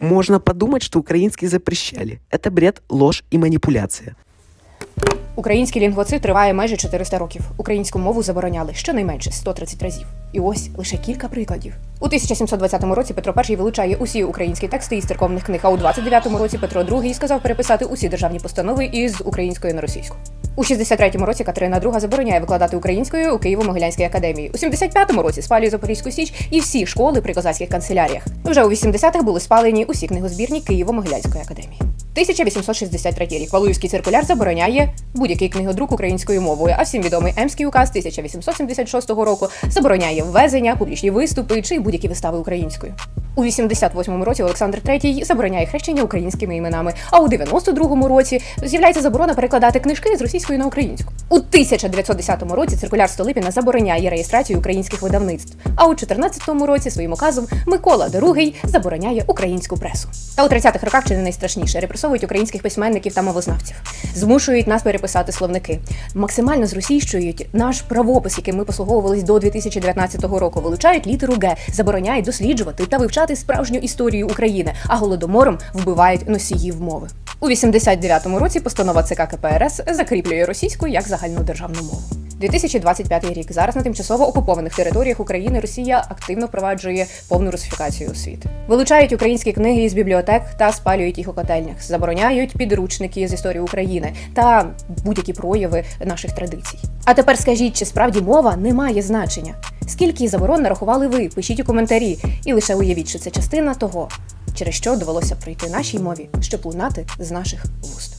Можно подумать, что украинский запрещали. Это бред, ложь и манипуляция. Український лінгвоцид триває майже 400 років. Українську мову забороняли щонайменше 130 разів. І ось лише кілька прикладів. У 1720 році Петро І вилучає усі українські тексти із церковних книг, а у 29 році Петро II сказав переписати усі державні постанови із української на російську. У 63-му році Катерина II забороняє викладати українською у Києво-Могилянській академії. У 75-му році спалює Запорізьку Січ і всі школи при козацьких канцеляріях. Вже у 80-х були спалені усі книгозбірні Києво-Могилянської академії. 1863 рік Валуївський циркуляр забороняє будь-який книгодрук українською мовою, а всім відомий Емський указ 1876 року забороняє ввезення, публічні виступи чи будь-які вистави українською. У 88-му році Олександр III забороняє хрещення українськими іменами. А у 92-му році з'являється заборона перекладати книжки з російської на українську. У 1910 році циркуляр Столипіна забороняє реєстрацію українських видавництв. А у 14-му році своїм указом Микола II забороняє українську пресу. Та у 30-х роках чи не найстрашніше репресовують українських письменників та мовознавців, змушують нас переписати словники, максимально зросійщують наш правопис, яким ми послуговувались до 2019 року. Вилучають літеру Г, забороняють досліджувати та вивчати справжню історію України, а голодомором вбивають носіїв мови. У 89-му році постанова ЦК КПРС закріплює російську як загальну державну мову. 2025 рік зараз на тимчасово окупованих територіях України Росія активно впроваджує повну русифікацію освіти. Вилучають українські книги із бібліотек та спалюють їх у котельнях, забороняють підручники з історії України та будь-які прояви наших традицій. А тепер скажіть, чи справді мова не має значення? Скільки заборон нарахували ви? Пишіть у коментарі, і лише уявіть, що це частина того, через що довелося пройти нашій мові, щоб лунати з наших вуст.